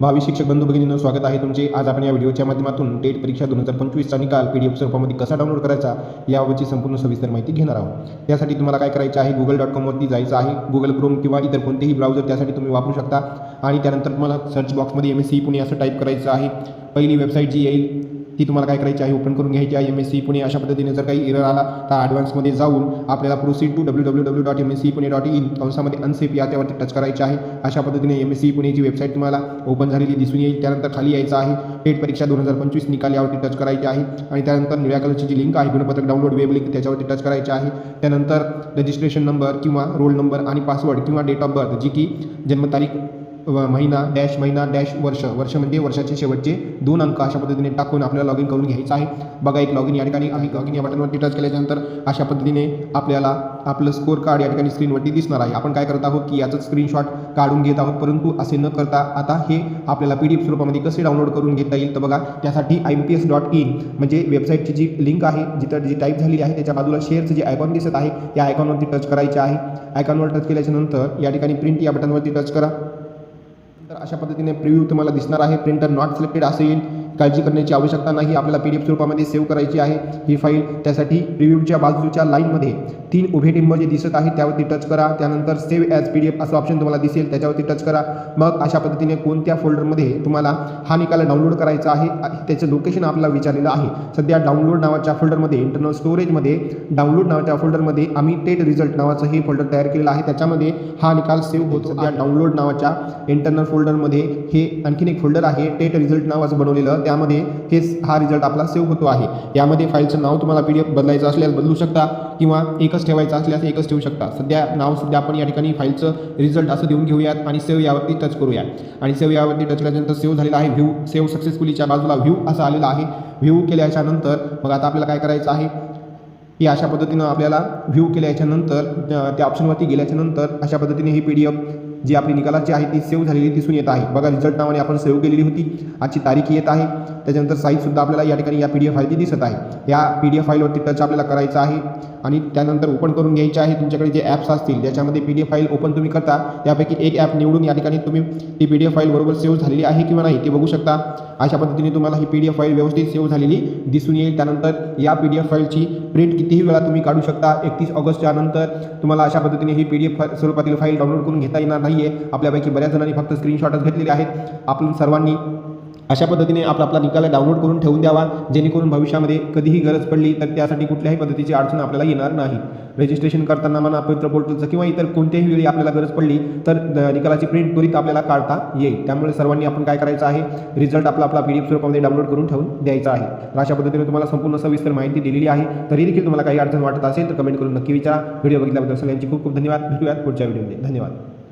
भावी शिक्षक बंधू भगिनींनो स्वागत आहे तुमचे. आज आपण या व्हिडिओच्या माध्यमातून टेट परीक्षा दोन हजार पंचवीसचा निकाल पी डी एफ स्वरूपामध्ये कसा डाउनलोड करायचा याबाबतची संपूर्ण सविस्तर माहिती घेणार आहोत. त्यासाठी तुम्हाला काय करायचं आहे गुगल डॉट कॉमवरती जायचं आहे. गुगल क्रोम किंवा इतर कोणतेही ब्राउझर त्यासाठी तुम्ही वापरू शकता. आणि त्यानंतर तुम्हाला सर्च बॉक्समध्ये एम एस सी पुणे असं टाईप करायचं आहे. पहिली वेबसाईट जी येईल ती तुम्हाला काय करायची आहे? ओपन करून घ्यायची आहे. एम एस सी पुणे अशा पद्धतीने जर काही एरर आला तर ॲडव्हान्समध्ये जाऊन आपल्याला proceed to W W W dot M S C Pune dot in कंसामध्ये unsafe या त्यावरती टच करायचे आहे. अशा पद्धतीने एम एस सी पुणेची वेबसाईट तुम्हाला ओपन झालेली दिसून येईल. त्यानंतर खाली यायचं आहे. टेट परीक्षा दोन हजार पंचवीस निकाल यावरती टच करायची आहे. आणि त्यानंतर निळ्या कलरची जी लिंक आहे गुणपत्रक डाउनलोड वेब लिंक त्याच्यावरती टच करायचे आहे. त्यानंतर रजिस्ट्रेशन नंबर किंवा रोल नंबर आणि पासवर्ड किंवा डेट ऑफ बर्थ जी की जन्मतारीख व महिना डॅश महिना डॅश वर्ष वर्ष म्हणजे वर्षाचे शेवटचे दोन अंक अशा पद्धतीने टाकून आपल्याला लॉग इन करून घ्यायचं आहे. बघा एक लॉग इन या ठिकाणी आम्ही लॉग इन या बटनवरती टच केल्याच्यानंतर अशा पद्धतीने आपल्याला आपलं स्कोअर कार्ड या ठिकाणी स्क्रीनवरती दिसणार आहे. आपण काय करत आहोत की याचं स्क्रीनशॉट काढून घेत आहोत. परंतु असे न करता आता हे आपल्याला पी डी एफ स्वरूपामध्ये कसे डाउनलोड करून घेता येईल तर बघा त्यासाठी I P S dot in म्हणजे वेबसाईटची जी लिंक आहे जिथं जी टाईप झालेली आहे त्याच्या बाजूला शेअरचं जे आयकॉन दिसत आहे या आयकॉनवरती टच करायचे आहे. आयकॉनवर टच केल्याच्यानंतर या ठिकाणी प्रिंट या बटनवरती टच करा. तर अशा पद्धतीने प्रिव्ह्यू तुम्हाला दिसणार आहे. प्रिंटर नॉट सिलेक्टेड असं येईल. काळजी करण्याची आवश्यकता नाही. आपल्याला पी डी एफ स्वरूपामध्ये सेव्ह करायची आहे. ही फाईल त्यासाठी रिव्ह्यूच्या बाजूच्या लाईनमध्ये तीन उभे टिंब जे दिसत आहे त्यावरती टच करा. त्यानंतर save as P D F असं ऑप्शन तुम्हाला दिसेल त्याच्यावरती टच करा. मग अशा पद्धतीने कोणत्या फोल्डरमध्ये तुम्हाला हा निकाल डाउनलोड करायचा आहे त्याचं लोकेशन आपल्याला विचारलेलं आहे. सध्या डाउनलोड नावाच्या फोल्डरमध्ये इंटरनल स्टोरेजमध्ये डाउनलोड नावाच्या फोल्डरमध्ये आम्ही टेट रिझल्ट नावाचं हे फोल्डर तयार केलेलं आहे. त्याच्यामध्ये हा निकाल सेव्ह होतो. या डाउनलोड नावाच्या इंटरनल फोल्डरमध्ये हे आणखीन एक फोल्डर आहे टेट रिझल्ट नावाचं बनवलेलं. त्यामध्ये हेच हा रिझल्ट आपला सेव्ह होतो आहे. यामध्ये फाईलचं नाव तुम्हाला पी डी एफ बदलायचं असल्यास बदलू शकता किंवा एकच ठेवायचं असल्यास एकच ठेवू शकता. सध्या नाव सध्या आपण या ठिकाणी फाईलचं रिझल्ट असं देऊन घेऊयात आणि सेव्ह यावरती टच करूया आणि सेव्ह यावरती टच केल्यानंतर सेव्ह झालेला आहे. व्ह्यू सेव्ह सक्सेसफुलीच्या बाजूला व्ह्यू असं आलेला आहे. व्ह्यू केल्याच्यानंतर मग आता आपल्याला काय करायचं आहे? की अशा पद्धतीनं आपल्याला व्ह्यू केल्याच्यानंतर त्या ऑप्शनवरती गेल्याच्यानंतर अशा पद्धतीने ही पी डी एफ जी आपली निकालाची आहे ती सेव्ह झालेली दिसून येत आहे. बघा रिझल्ट नावाने आपण सेव्ह केलेली होती. आजची तारीख येत आहे. त्याच्यानंतर साईजसुद्धा आपल्याला या ठिकाणी या पी डी एफ फाईलची दिसत आहे. या पी डी एफ फाईलवरती टच आपल्याला करायचं आहे आणि त्यानंतर ओपन करून घ्यायचे आहे. तुमच्याकडे जे ॲप्स असतील ज्याच्यामध्ये P D F file open तुम्ही करता. त्यापैकी एक ॲप निवडून या ठिकाणी तुम्ही ती पी डी एफ फाईल बरोबर सेव्ह झालेली आहे किंवा नाही ते बघू शकता. अशा पद्धतीने तुम्हाला ही पी डी एफ फाईल व्यवस्थित सेव्ह झालेली दिसून येईल. त्यानंतर या पी डी एफ फाईलची प्रिंट कितीही वेळा तुम्ही काढू शकता. एकतीस ऑगस्टच्या नंतर तुम्हाला अशा पद्धतीने ही पी डी एफ स्वरूपातील फाईल डाउनलोड करून घेता येणार नाही. आहे आपल्यापैकी बऱ्याच जणांनी फक्त स्क्रीनशॉटच घेतलेले आहेत. आपण सर्वांनी अशा पद्धतीने आपला आपला निकाल डाउनलोड करून ठेवून द्यावा. जेणेकरून भविष्यामध्ये कधीही गरज पडली तर त्यासाठी कुठल्याही पद्धतीची अडचण आपल्याला येणार नाही. रजिस्ट्रेशन करताना म्हणा पवित्र पोर्टलचं किंवा इतर कोणत्याही वेळी आपल्याला गरज पडली तर निकालाची प्रिंट त्वरित आपल्याला काढता येईल. त्यामुळे सर्वांनी आपण काय करायचं आहे? रिझल्ट आपला आपला पी डी एफ स्वरूपामध्ये डाउनलोड करून ठेवून द्यायचा आहे. तर अशा पद्धतीने तुम्हाला संपूर्ण सविस्तर माहिती दिलेली आहे. तरी देखील तुम्हाला काही अडचण वाटत असेल तर कमेंट करून नक्की विचारा. व्हिडिओ बघितल्याबद्दल सगळ्यांची खूप खूप धन्यवाद. भेटूयात पुढच्या व्हिडिओमध्ये धन्यवाद.